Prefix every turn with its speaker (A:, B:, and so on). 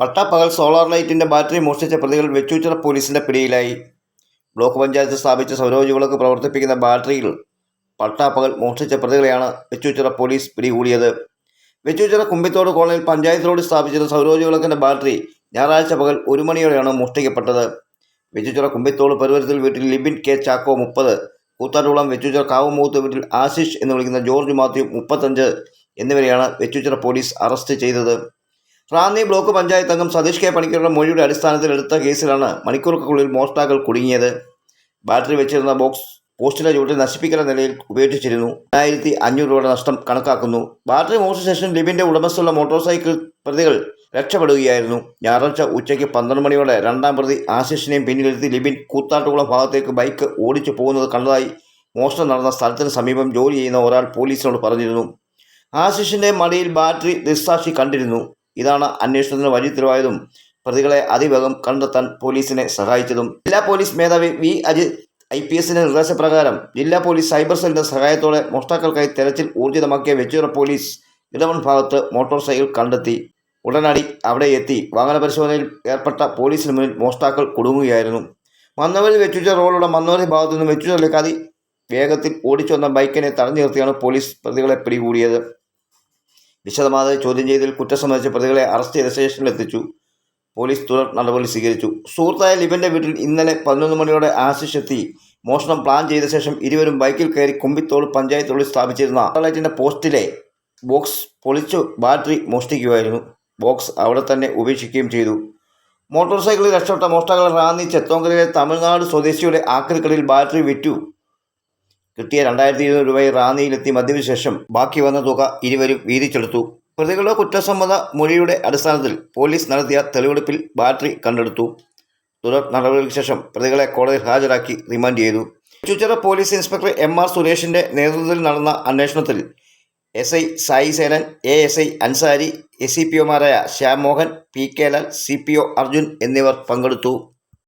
A: പട്ടാപ്പകൽ സോളാർ ലൈറ്റിന്റെ ബാറ്ററി മോഷ്ടിച്ച പ്രതികൾ വെച്ചൂച്ചിറ പോലീസിന്റെ പിടിയിലായി. ബ്ലോക്ക് പഞ്ചായത്ത് സ്ഥാപിച്ച സൗരോജ്യവിളക്ക് പ്രവർത്തിപ്പിക്കുന്ന ബാറ്ററിയിൽ പട്ടാപ്പകൽ മോഷ്ടിച്ച പ്രതികളെയാണ് വെച്ചൂച്ചിറ പോലീസ് പിടികൂടിയത്. വെച്ചൂച്ചിറ കുമ്പിത്തോട് കോളനിയിൽ പഞ്ചായത്ത് റോഡിൽ സ്ഥാപിച്ചിരുന്ന സൗരോജ്യവിളക്കിന്റെ ബാറ്ററി ഞായറാഴ്ച പകൽ ഒരു മണിയോടെയാണ് മോഷ്ടിക്കപ്പെട്ടത്. വെച്ചൂച്ചിറ കുമ്പിത്തോട് പരുവരത്തിൽ വീട്ടിൽ ലിബിൻ കെ ചാക്കോ മുപ്പത് കൂത്താട്ടുകുളം വെച്ചൂച്ചിറ കാവുമൂത്ത് വീട്ടിൽ ആശിഷ് എന്ന് വിളിക്കുന്ന ജോർജ് മാത്യു മുപ്പത്തഞ്ച് എന്നിവരെയാണ് വെച്ചൂച്ചിറ പോലീസ് അറസ്റ്റ് ചെയ്തത്. റാന്നി ബ്ലോക്ക് പഞ്ചായത്ത് അംഗം സതീഷ് കെ പണിക്കരുടെ മൊഴിയുടെ അടിസ്ഥാനത്തിൽ എടുത്ത കേസിലാണ് മണിക്കൂറുകൾക്കുള്ളിൽ മോഷ്ടാക്കൾ കുടുങ്ങിയത്. ബാറ്ററി വെച്ചിരുന്ന ബോക്സ് പോസ്റ്റിലെ ചുവട്ടിൽ നശിപ്പിക്കുന്ന നിലയിൽ ഉപേക്ഷിച്ചിരുന്നു. ആയിരത്തി അഞ്ഞൂറ് രൂപയുടെ നഷ്ടം കണക്കാക്കുന്നു. ബാറ്ററി മോഷണ ശേഷം ലിബിന്റെ ഉടമസ്ഥയുള്ള മോട്ടോർ സൈക്കിൾ പ്രതികൾ രക്ഷപ്പെടുകയായിരുന്നു. ഞായറാഴ്ച ഉച്ചയ്ക്ക് പന്ത്രണ്ട് മണിയോടെ രണ്ടാം പ്രതി ആശിഷിനെയും പിന്നിലെത്തി ലിബിൻ കൂത്താട്ടുകുളം ഭാഗത്തേക്ക് ബൈക്ക് ഓടിച്ചു പോകുന്നത് കണ്ടതായി മോഷണം നടന്ന സ്ഥലത്തിന് സമീപം ജോലി ചെയ്യുന്ന ഒരാൾ പോലീസിനോട് പറഞ്ഞിരുന്നു. ആശിഷിന്റെ മടിയിൽ ബാറ്ററി ദൃസാക്ഷി കണ്ടിരുന്നു. ഇതാണ് അന്വേഷണത്തിന് വഴി പ്രതികളെ അതിവേഗം കണ്ടെത്താൻ പോലീസിനെ സഹായിച്ചതും. ജില്ലാ പോലീസ് മേധാവി വി. അജിത് ഐ പി എസിന്റെ നിർദ്ദേശപ്രകാരം ജില്ലാ പോലീസ് സൈബർ സെല്ലിന്റെ സഹായത്തോടെ മോഷ്ടാക്കൾക്കായി തെരച്ചിൽ ഊർജിതമാക്കിയ വെച്ചൂർ പോലീസ് ഇടവൺ ഭാഗത്ത് മോട്ടോർ സൈക്കിൾ കണ്ടെത്തി. ഉടനടി അവിടെ എത്തി. വാഹന പരിശോധനയിൽ ഏർപ്പെട്ട പോലീസിന് മുന്നിൽ മോഷ്ടാക്കൾ കുടുങ്ങുകയായിരുന്നു. മന്നവരി വെച്ചുച്ച റോഡുള്ള മന്നവരി ഭാഗത്തു നിന്ന് വെച്ചുച്ചിലേക്ക് അതി വേഗത്തിൽ ഓടിച്ചു വന്ന ബൈക്കിനെ തടഞ്ഞു നിർത്തിയാണ് പോലീസ് പ്രതികളെ പിടികൂടിയത്. വിശദമായ ചോദ്യം ചെയ്തതിൽ കുറ്റം സംബന്ധിച്ച പ്രതികളെ അറസ്റ്റ് ചെയ്ത സ്റ്റേഷനിലെത്തിച്ചു. പോലീസ് തുടർ നടപടി സ്വീകരിച്ചു. സുഹൃത്തായ ലിബന്റെ വീട്ടിൽ ഇന്നലെ പതിനൊന്ന് മണിയോടെ ആശിഷ് എത്തി. മോഷണം പ്ലാൻ ചെയ്ത ശേഷം ഇരുവരും ബൈക്കിൽ കയറി കുമ്പിത്തോട് പഞ്ചായത്തുള്ളിൽ സ്ഥാപിച്ചിരുന്ന ലൈറ്റിന്റെ പോസ്റ്റിലെ ബോക്സ് പൊളിച്ചു ബാറ്ററി മോഷ്ടിക്കുകയായിരുന്നു. ബോക്സ് അവിടെ തന്നെ ഉപേക്ഷിക്കുകയും ചെയ്തു. മോട്ടോർ സൈക്കിളിൽ രക്ഷപ്പെട്ട മോഷ്ടാക്കൾ റാന്നി ചെത്തോങ്കലിലെ തമിഴ്നാട് സ്വദേശിയുടെ ആക്രിക്കടയിൽ ബാറ്ററി വിറ്റു. കിട്ടിയ രണ്ടായിരത്തി ഇരുന്നൂറ് രൂപയിൽ റാന്നിയിലെത്തി മദ്യപിച്ച ബാക്കി വന്ന തുക ഇരുവരും വീതിച്ചെടുത്തു. പ്രതികളുടെ കുറ്റസമ്മത മൊഴിയുടെ അടിസ്ഥാനത്തിൽ പോലീസ് നടത്തിയ തെളിവെടുപ്പിൽ ബാറ്ററി കണ്ടെടുത്തു. തുടർ നടപടികൾക്ക് ശേഷം പ്രതികളെ കോടതിയിൽ ഹാജരാക്കി റിമാൻഡ് ചെയ്തു. Chuchira police inspector M R സുരേഷിന്റെ നേതൃത്വത്തിൽ നടന്ന അന്വേഷണത്തിൽ S I Sai Senan A S I Ansari S C P ഒമാരായ Shyam Mohan P K Lal C P O Arjun എന്നിവർ പങ്കെടുത്തു.